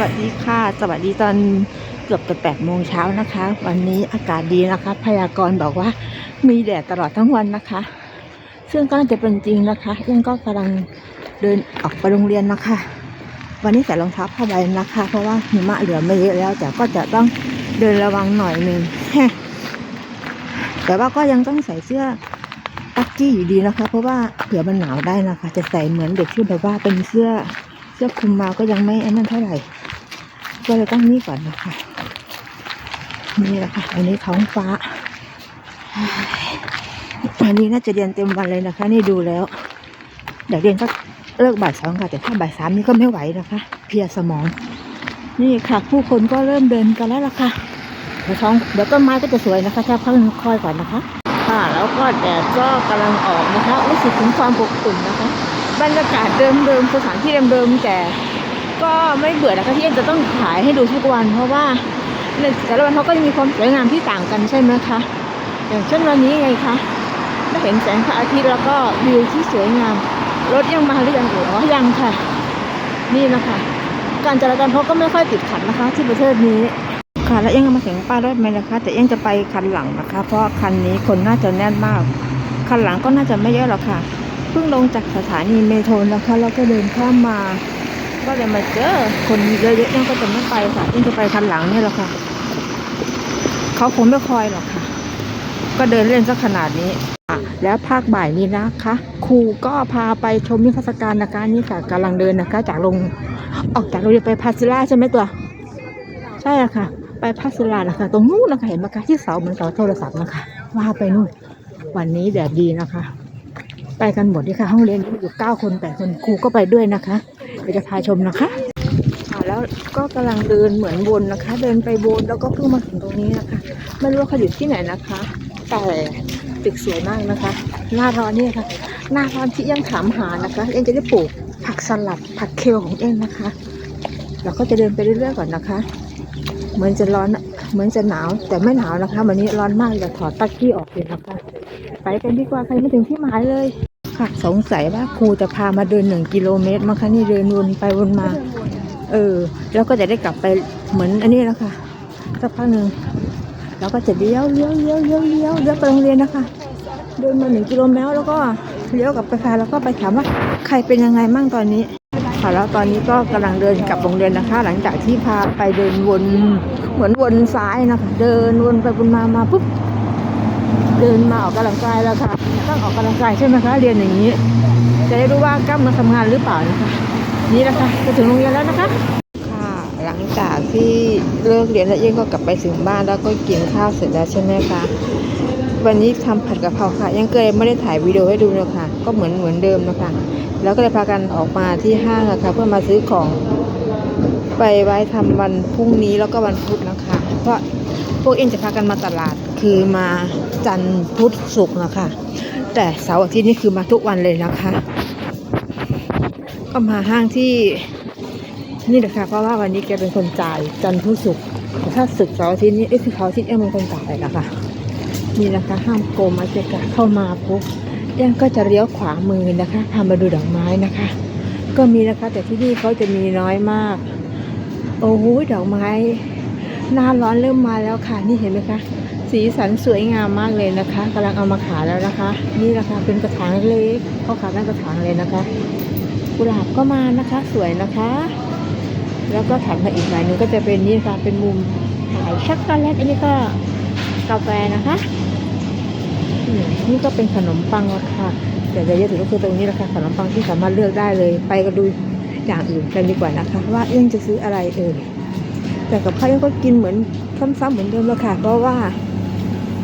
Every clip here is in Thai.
วัสดีค่ะ สวัสดีตอนเกือบจะแปดโมงเช้านะคะ วันนี้อากาศดีนะคะ พยากรณ์บอกว่ามีแดดตลอดทั้งวันนะคะ ซึ่งก็น่าจะเป็นจริงนะคะยังก็กำลังเดินออกไปโรงเรียนนะคะ วันนี้ใส่รองเท้าผ้าใบนะคะ เพราะว่าหิมะเหลือไม่เยอะแล้ว แต่ก็จะต้องเดินระวังหน่อยหนึ่งแต่ว่าก็ยังต้องใส่เสื้อปักกี้อยู่ดีนะคะ เพราะว่าเผื่อมันหนาวได้นะคะ จะใส่เหมือนเด็กที่แบบว่าเป็นเสื้อเสื้อคลุมมาก็ยังไม่อ้นั่นเท่าไหร่ ก็เลยต้องนี่ก่อนนะคะ นี่แหละค่ะ อันนี้ท้องฟ้า วันนี้น่าจะเรียนเต็มวันเลยนะคะ นี่ดูแล้วเดี๋ยวเรียนก็เลิกบ่ายสองค่ะ แต่ถ้าบ่ายสามนี่ก็ไม่ไหวนะคะ เพียสมอง นี่ค่ะ ผู้คนก็เริ่มเดินกันแล้วล่ะค่ะเดี๋ยวท้องเดี๋ยวต้นไม้ก็จะสวยนะคะแค่พักคอยก่อนนะคะ ค่ะ แล้วก็แดดก็กำลังออกนะคะรู้สึกถึงความอบอุ่นนะคะ บรรยากาศเดิมๆสถานที่เดิมๆแต่ ก็ไม่เบื่อนะคะที่จะต้องถ่ายให้ดูทุกวัน เพราะว่าในแต่ละวันเขาก็จะมีความสวยงามที่ต่างกันใช่ไหมคะ อย่างเช่นวันนี้ไงคะได้เห็นแสงพระอาทิตย์แล้วก็วิวที่สวยงาม รถยังมาหรือยังเอ่อ๋อยังค่ะ นี่นะคะ การจราจรเขาก็ไม่ค่อยติดขัดนะคะ ที่ประเทศนี้ค่ะแล้วยังมาถึงป้ายรถไหมนะคะ แต่ยังจะไปคันหลังนะคะ เพราะคันนี้คนน่าจะแน่นมาก คันหลังก็น่าจะไม่เยอะหรอกค่ะ เพิ่งลงจากสถานีเมโทรนะคะแล้วก็เดินข้ามมา ก็เลยมาเจอคนเยอะๆยังก็จะไม่ไปค่ะยังจะไปคันหลังนี่แหละค่ะ เขาคงไม่คอยหรอกค่ะ ก็เดินเล่นสักขนาดนี้แล้วภาคบ่ายนี้นะคะ ครูก็พาไปชมนิทรรศการนะคะนี่ค่ะกำลังเดินนะคะ จากลงออกจากโรงเรียนไปพาซิล่าใช่ไหมตัว ใช่อะค่ะ ไปพาซิล่านะคะ ตรงนู้นนะคะเห็นไหมคะที่เสาเหมือนเสาโทรศัพท์นะคะ ว่าไปนู่นวันนี้แดดดีนะคะ ไปกันหมดนี่ค่ะ ห้องเรียนอยู่เก้าคนแปดคนครูก็ไปด้วยนะคะ เดี๋ยวจะพาชมนะคะแล้วก็กำลังเดินเหมือนวนนะคะ เดินไปวนแล้วก็เพิ่งมาถึงตรงนี้นะคะ ไม่รู้ว่าเขาอยู่ที่ไหนนะคะ แต่ตึกสวยมากนะคะ หน้าร้อนนี่ค่ะหน้าร้อนที่ยังถามหานะคะ เอ็นจะได้ปลูกผักสลัดผักเคลของเอ็นนะคะเราก็จะเดินไปเรื่อยๆก่อนนะคะ เหมือนจะร้อนเหมือนจะหนาวแต่ไม่หนาวนะคะ วันนี้ร้อนมากอย่าถอดตักกี้ออกเลยนะคะ ไปกันดีกว่าใครไม่ถึงที่หมายเลย ค่ะ สงสัยว่าครูจะพามาเดินหนึ่งกิโลเมตรมั้งคะนี่เดินวนไปวนมา เออ แล้วก็จะได้กลับไปเหมือนอันนี้แล้วค่ะสักพักหนึ่งแล้วก็จะเลี้ยวเลี้ยวเลี้ยวเลี้ยวเลี้ยวเลี้ยวไปโรงเรียนนะคะ เดินมาหนึ่งกิโลเมตรแล้วก็เลี้ยวกลับไปค่ะแล้วก็ไปถามว่าใครเป็นยังไงมั่งตอนนี้ค่ะแล้วตอนนี้ก็กำลังเดินกลับโรงเรียนนะคะ หลังจากที่พาไปเดินวนเหมือนวนซ้ายนะคะ เดินวนไปวนมามาปุ๊บ เดินมาออกกำลังกายแล้วค่ะ ต้องออกกำลังกายใช่ไหมคะ เรียนอย่างนี้ จะได้รู้ว่ากล้ามเนื้อทำงานหรือเปล่านะคะนี่แหละค่ะจะถึงโรงเรียนแล้วนะคะค่ะหลังจากที่เลิกเรียนแล้วเย่ก็กลับไปถึงบ้านแล้วก็กินข้าวเสร็จแล้วใช่ไหมคะวันนี้ทำผัดกะเพราค่ะ ยังเกยไม่ได้ถ่ายวิดีโอให้ดูเลยค่ะ ก็เหมือนเหมือนเดิมนะคะแล้วก็เลยพากันออกมาที่ห้างอะค่ะเพื่อมาซื้อของไปไว้ทำวันพรุ่งนี้แล้วก็วันพุธนะคะ เพราะพวกเอ็นจะพากันมาตลาดคือมา จันทร์พุธศุกร์นะคะ แต่เสาร์อาทิตย์นี่คือมาทุกวันเลยนะคะ ก็มาห้างที่นี่แหละค่ะเพราะว่าวันนี้แกเป็นคนจ่ายจันทร์พุธศุกร์ถ้าศึกร์เสาร์อาทิตย์นี้เอ้ยคือเสาร์อาทิตย์เอ็มเป็นคนจ่ายนะคะนี่นะคะห้ามโกมาเจกะเข้ามาปุ๊บยังก็จะเลี้ยวขวามือนะคะพามาดูดอกไม้นะคะ ก็มีนะคะแต่ที่นี่เขาจะมีน้อยมากโอ้โหดอกไม้หน้าร้อนเริ่มมาแล้วค่ะ นี่เห็นไหมคะ สีสันสวยงามมากเลยนะคะกำลังเอามาขายแล้วนะคะ นี่นะคะเป็นกระถางเล็กเขาขายเป็นกระถางเลยนะคะ กุหลาบก็มานะคะ สวยนะคะ แล้วก็ถัดมาอีกหน่อยนึงก็จะเป็นนี่ค่ะเป็นมุมขายช็อกโกแลตอันนี้ก็กาแฟนะคะอืมนี่ก็เป็นขนมปังอะค่ะแต่จะเยอะสุดก็คือตรงนี้แหละคะขนมปังที่สามารถเลือกได้เลย ไปก็ดูอย่างอื่นกันดีกว่านะคะ ว่าเอื้องจะซื้ออะไรเอ่ยแต่กับข้าวเอื้องก็กินเหมือนซ้ำๆเหมือนเดิมแล้วค่ะ เพราะว่า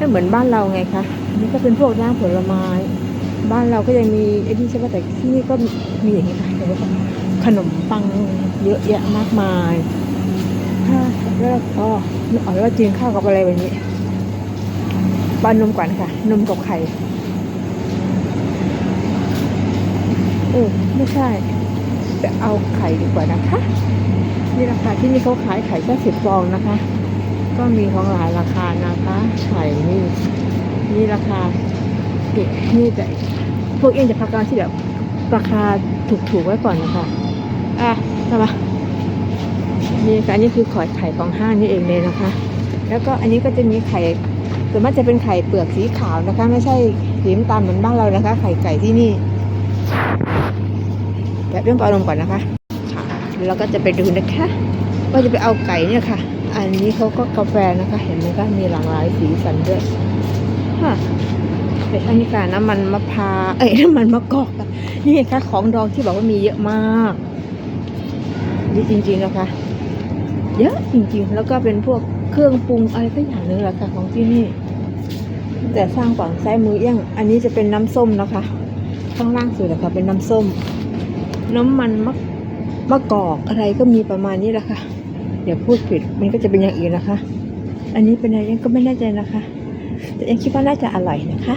ไม่เหมือนบ้านเราไงคะนี่ก็เป็นพวกน้ำผลไม้ บ้านเราก็ยังมีไอ้นี่ใช่ไหมแต่ที่นี่ก็มีอย่างนี้ค่ะเดี๋ยวก่อนขนมปังเยอะแยะมากมายถ้าแล้วอ๋ออ๋อแล้วก็กินข้าวกับอะไรแบบนี้ปลานมก่อนค่ะ นมกับไข่เออไม่ใช่แต่เอาไข่ดีกว่านะคะ นี่ราคาที่นี่เขาขายไข่แค่สิบฟองนะคะ ก็มีของหลายราคานะคะไข่นี่นี่ราคานี่นี่แต่พวกเอ็นจะพักการที่แบบราคาถูกๆไว้ก่อนนะคะอะทำไมนี่ค่ะอันนี้คือขอยไข่ของห้างนี่เองเลยนะคะ แล้วก็อันนี้ก็จะมีไข่ส่วนมากจะเป็นไข่เปลือกสีขาวนะคะ ไม่ใช่สีน้ำตาลเหมือนบ้านเรานะคะ ไข่ไก่ที่นี่แบบเรื่องปลาลมก่อนนะคะแล้วก็จะไปดูนะคะว่าจะไปเอาไก่เนี่ยค่ะ อันนี้เขาก็กาแฟนะคะ เห็นไหมคะมีหลากหลายสีสันด้วยค่ะเป็นอันนี้ค่ะน้ำมันมะพร้าวเอ้ยน้ำมันมะกอกนี่ไงคะของดองที่บอกว่ามีเยอะมากนี่จริงๆนะคะเยอะจริงๆ แล้วก็เป็นพวกเครื่องปรุงอะไรก็อย่างนึงแหละค่ะของที่นี่ แต่สร้างฝั่งซ้ายมือเอี้ยง อันนี้จะเป็นน้ำส้มนะคะ ข้างล่างสุดอะคะเป็นน้ำส้ม น้ำมันมะมะกอกอะไรก็มีประมาณนี้แหละค่ะ อย่าพูดผิดมันก็จะเป็นอย่างอื่นนะคะ อันนี้เป็นอะไรยังก็ไม่แน่ใจนะคะ แต่ยังคิดว่าน่าจะอร่อยนะคะ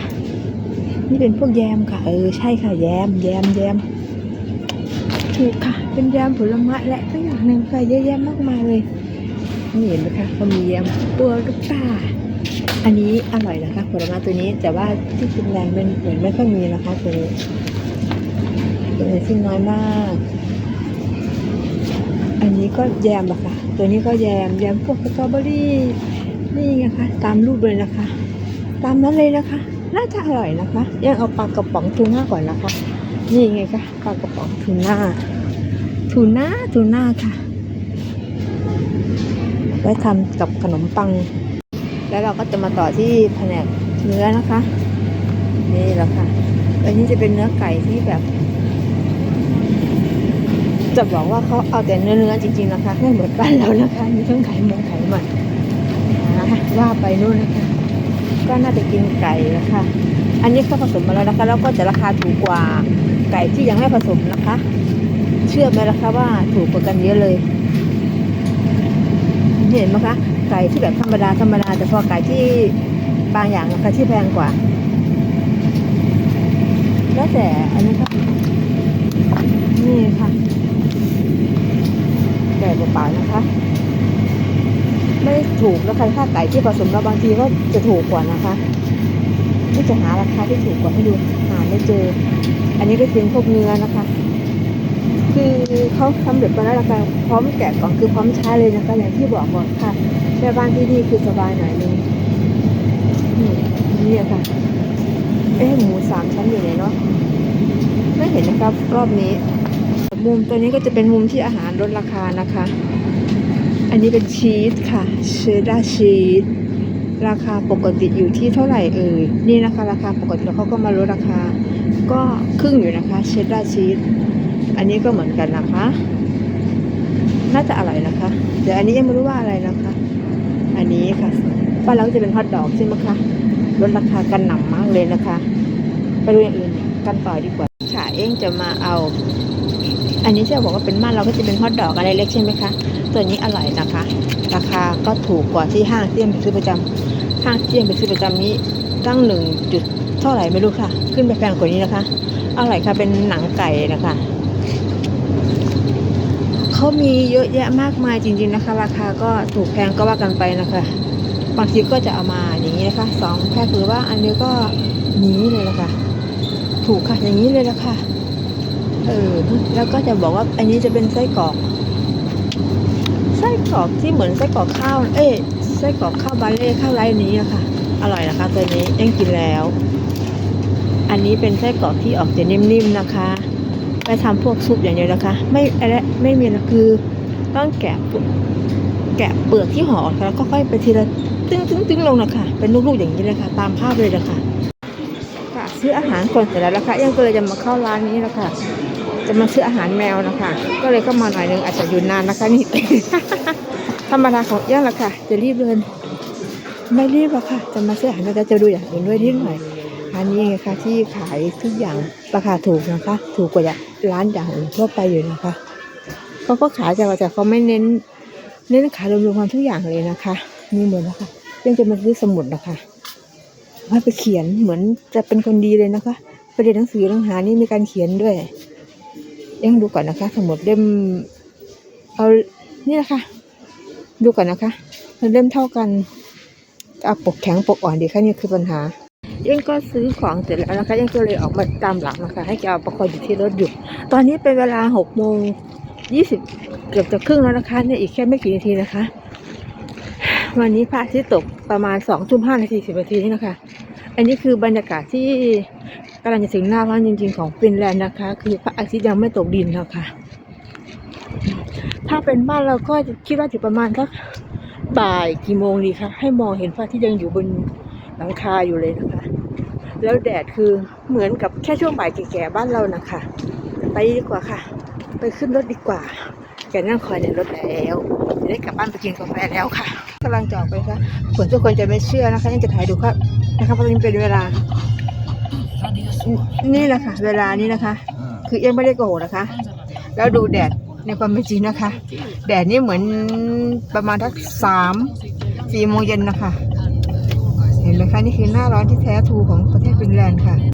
นี่เป็นพวกแยมค่ะ เออใช่ค่ะแยมแยมแยมถูกค่ะ เป็นแยมผลไม้และก็อย่างหนึ่งค่ะเยอะแยะมากมายเลยนี่เห็นไหมคะเขามีแยมตัวลูกตาอันนี้อร่อยนะคะผลไม้ตัวนี้แต่ว่าที่ฟินแลนด์เป็นเหมือนไม่ค่อยมีนะคะตัวนี้ตัวนี้ซึ่งน้อยมาก อันนี้ก็แยมอะค่ะ ตัวนี้ก็แยมแยมพวกสตรอเบอรี่นี่ไงคะ ตามรูปเลยนะคะ ตามนั้นเลยนะคะ น่าจะอร่อยนะคะยังเอาปลากระป๋องทูน่าก่อนนะคะ นี่ไงคะปลากระป๋องทูน่าทูน่าทูน่าค่ะไว้ทำกับขนมปัง แล้วเราก็จะมาต่อที่แผนกเนื้อนะคะ นี่แหละค่ะอันนี้จะเป็นเนื้อไก่ที่แบบ จะบอกว่าเขาเอาแต่เนื้อๆจริงๆนะคะไม่เหมือนบ้านเรานะคะมีทั้งไข่มูไข่มันนะคะว่าไปนู่นนะคะก็น่าจะกินไก่นะคะอันนี้เขาผสมมาแล้วนะคะแล้วก็จะราคาถูกกว่าไก่ที่ยังไม่ผสมนะคะ เชื่อไหมล่ะคะว่าถูกกว่ากันเยอะเลย เห็นไหมคะไก่ที่แบบธรรมดาธรรมดาแต่พอไก่ที่บางอย่างนะคะที่แพงกว่า แล้วแต่อันนี้ค่ะนี่ค่ะ ไก่เปล่านะคะ ไม่ถูกแล้วใค่ะถ้าไก่ที่ผสมแล้วบางทีก็จะถูกกว่านะคะนี่จะหาราคาที่ถูกกว่าให้ดูหาไม่เจอ อันนี้ก็เป็นพวกเนื้อนะคะ คือเขาทำเร็จมาแล้วราคาพร้อมแกะกล่องคือพร้อมใช้เลยนะคะอย่างที่บอกก่อนค่ะแม่บ้านที่นี่คือสบายหน่อยนึงนี่ค่ะเอ๊ะหมูสามชั้นอยู่ไหนเนาะไม่เห็นนะครับรอบนี้ มุมตัวนี้ก็จะเป็นมุมที่อาหารลดราคานะคะ อันนี้เป็นชีสค่ะเชดดาชีสราคาปกติอยู่ที่เท่าไหร่เอ่ยนี่นะคะ ราคาปกติแล้วเขาก็มาลดราคา ก็ครึ่งอยู่นะคะเชดดาชีสอันนี้ก็เหมือนกันนะคะ น่าจะอร่อยนะคะเดี๋ยวอันนี้ยังไม่รู้ว่าอะไรนะคะ อันนี้ค่ะบ้าเราจะเป็นฮอทดอกใช่ไหมคะลดราคากันหนำมากเลยนะคะ ไปดูอย่างอื่นกันต่อดีกว่าค่ะเองจะมาเอา อันนี้จะบอกว่าเป็นบ้านเราก็จะเป็นฮอทดอกอะไรเล็กใช่ไหมคะ ตัวนี้อร่อยนะคะ ราคาก็ถูกกว่าที่ห้างเตี้ยมไปซื้อประจำห้างเตี้ยมไปซื้อประจำนี้ตั้งหนึ่งจุดเท่าไหร่ไม่รู้ค่ะ ขึ้นไปแพงกว่านี้นะคะ อร่อยค่ะเป็นหนังไก่นะคะเขามีเยอะแยะมากมายจริง ๆนะคะ ราคาก็ถูกแพงก็ว่ากันไปนะคะ บางทีก็จะเอามาอย่างนี้นะคะสองแพ็คหรือว่าอันนี้ก็นี้เลยนะคะถูกค่ะอย่างนี้เลยละค่ะ เออ แล้วก็จะบอกว่าอันนี้จะเป็นไส้กรอก ไส้กรอกที่เหมือนไส้กรอกข้าว เอ้ไส้กรอกข้าวบาเล่ข้าวไรนี้นะค่ะ อร่อยนะคะตัวนี้ยังกินแล้ว อันนี้เป็นไส้กรอกที่ออกจะนิ่มๆนะคะ ไปทำพวกซุปอย่างเดียวนะคะ ไม่อะไรไม่มีนะคือต้องแกะแกะเปลือกที่ห่อออกแล้วก็ค่อยไปทีละตึ้งตึ้งตึ้งลงนะคะเป็นลูกๆอย่างนี้เลยค่ะ ตามภาพเลยนะคะค่ะซื้ออาหารก่อนเสร็จแล้วนะคะยังก็เลยจะมาเข้าร้านนี้นะคะ จะมาซื้ออาหารแมวนะคะ ก็เลยเข้ามาหน่อยนึงอาจจะอยู่นานนะคะนี่ ธรรมดาของเอี้ยงละค่ะ จะรีบเดิน ไม่รีบหรอกค่ะ จะมาซื้ออาหารเราจะดูอย่างอื่นด้วยนิดหน่อยอันนี้ไงคะที่ขายทุกอย่างราคาถูกนะคะ ถูกกว่าร้านอย่างอื่นทั่วไปอยู่นะคะเขาก็ขายแต่ว่าแต่เขาไม่เน้น เน้นขายรวมๆกันทุกอย่างเลยนะคะนี่เหมือนนะคะยังจะมาซื้อสมุดนะคะว่าไปเขียนเหมือนจะเป็นคนดีเลยนะคะไปเรียนหนังสือหนังหานี่มีการเขียนด้วย ยังดูก่อนนะคะสมุดเล่มเอานี่นะคะ ดูก่อนนะคะมันเล่มเท่ากันเอาปกแข็งปกอ่อนดีคะนี่คือปัญหายังก็ซื้อของเสร็จแล้วนะคะยังก็เลยออกมาตามหลังนะคะ ให้แกเอาประคองอยู่ที่รถอยู่ ตอนนี้เป็นเวลาหกโมงยี่สิบเกือบจะครึ่งแล้วนะคะเนี่ยอีกแค่ไม่กี่นาทีนะคะ วันนี้พระอาทิตย์ตกประมาณสองทุ่มห้านาทีสิบนาทีนี่นะคะ อันนี้คือบรรยากาศที่ กำลังจะถึงหน้าร้อนจริง ๆ ของฟินแลนด์นะคะ คือพระอาทิตย์ยังไม่ตกดินนะคะถ้าเป็นบ้านเราก็คิดว่าจะประมาณสักบ่ายกี่โมงดีคะให้มองเห็นพระอาทิตย์ยังอยู่บนหลังคาอยู่เลยนะคะ แล้วแดดคือเหมือนกับแค่ช่วงบ่ายแก่ๆบ้านเรานะคะ ไปดีกว่าค่ะ ไปขึ้นรถดีกว่าแกนั่งคอยในรถแล้วจะได้กลับบ้านไปกินกาแฟแล้วค่ะกำลังจออกไปค่ะส่วนทุกคนจะไม่เชื่อนะคะยังจะถ่ายดูครับนะคะเพราะนี่เป็นเวลา นี่แหละค่ะ เวลานี้นะคะ คือเอี้ยังไม่ได้โกหกนะคะ แล้วดูแดดในความเป็นจริงนะคะ แดดนี่เหมือนประมาณทักสามสี่โมงเย็นนะคะ เห็นไหมคะ นี่คือหน้าร้อนที่แท้ทูของประเทศฟินแลนด์ค่ะ